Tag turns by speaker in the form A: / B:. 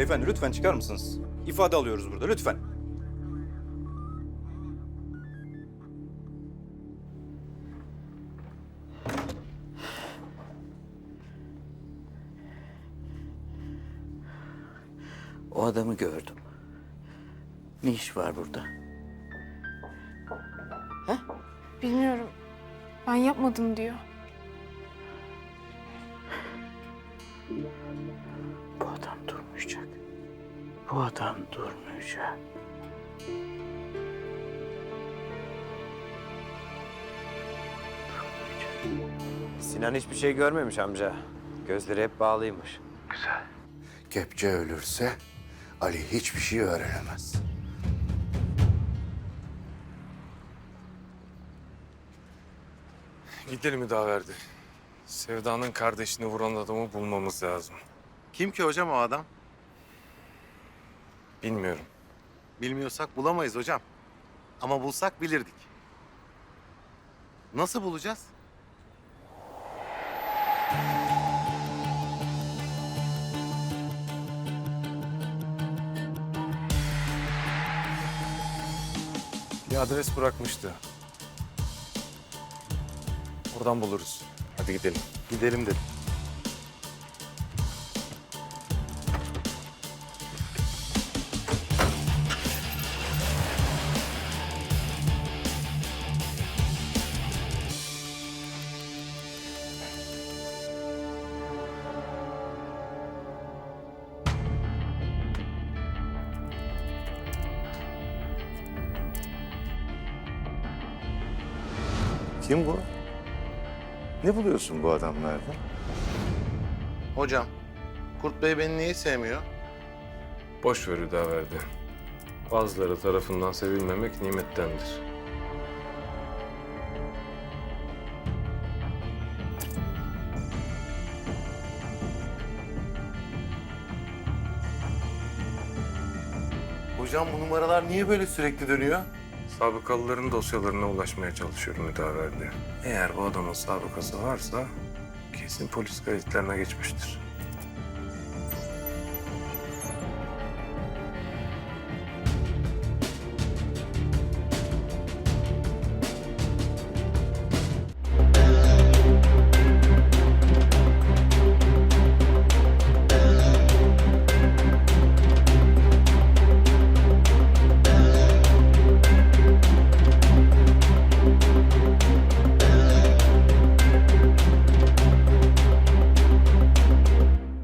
A: Beyefendi lütfen çıkar mısınız? İfade alıyoruz burada lütfen.
B: O adamı gördüm. Ne iş var burada?
C: Bilmiyorum. Ben yapmadım diyor.
B: Bu adam durmayacak. Bu adam durmayacak.
D: Sinan hiçbir şey görmemiş amca. Gözleri hep bağlıymış.
E: Kepçe ölürse Ali hiçbir şey öğrenemez.
F: Gidelim müdaverdi. Sevda'nın kardeşini vuran adamı bulmamız lazım.
G: Kim ki hocam o adam?
F: Bilmiyorum.
G: Bilmiyorsak bulamayız hocam. Ama bulsak bilirdik. Nasıl bulacağız?
F: Bir adres bırakmıştı. Oradan buluruz. Hadi gidelim.
G: Gidelim dedim.
E: Kim bu? Ne buluyorsun bu adamlarda?
G: Hocam, Kurt Bey beni niye sevmiyor?
F: Boş ver müdaverdi. Bazıları tarafından sevilmemek nimettendir.
G: Hocam bu numaralar niye böyle sürekli dönüyor?
F: Sabıkalıların dosyalarına ulaşmaya çalışıyorum müdaverdi. Eğer bu adamın sabıkası varsa kesin polis kayıtlarına geçmiştir.